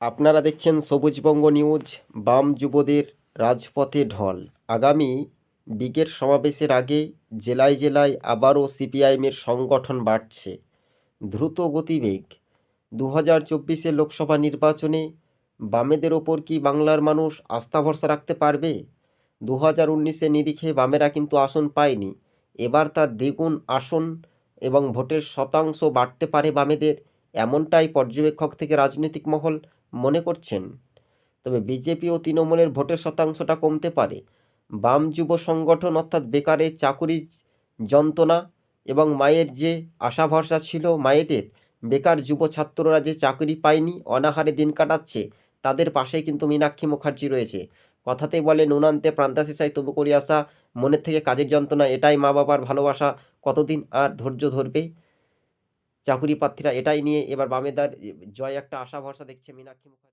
আপনারা দেখছেন সবুজবঙ্গ নিউজ, বাম যুবদের রাজপথে ঢল। আগামী বিগের সমাবেশের আগে জেলায় জেলায় আবারও সিপিআইএমের সংগঠন বাড়ছে। দ্রুত গতিবেগ। দু হাজার চব্বিশের লোকসভা নির্বাচনে বামেদের ওপর কি বাংলার মানুষ আস্থা ভরসা রাখতে পারবে? দু হাজার উনিশে নিরিখে বামেরা কিন্তু আসন পায়নি। এবার তার দ্বিগুণ আসন এবং ভোটের শতাংশ বাড়তে পারে বামেদের। এমনটাই পর্যবেক্ষক থেকে রাজনৈতিক মহল মনে করছেন? তবে বিজেপি ও তৃণমূলের ভোটের শতাংশটা কমতে পারে। বাম যুব সংগঠন অর্থাৎ বেকারের চাকুরি, যন্ত্রণা এবং মায়ের যে আশা ভরসা ছিল মায়েদের, বেকার যুব ছাত্ররা যে চাকরি পায়নি, অনাহারে দিন কাটাচ্ছে, তাদের পাশেই কিন্তু মীনাক্ষী মুখার্জি রয়েছে। কথাতেই বলে, নুনান্তে প্রান্তাশিসায় তবু করি আসা মনের থেকে কাজের যন্ত্রণা, এটাই মা বাবার ভালোবাসা, কতদিন আর ধৈর্য ধরবে চাকুরি প্রার্থীরা এটাই নিয়ে এবার বামেদার জয় একটা আশা ভরসা দেখছে মীনাক্ষী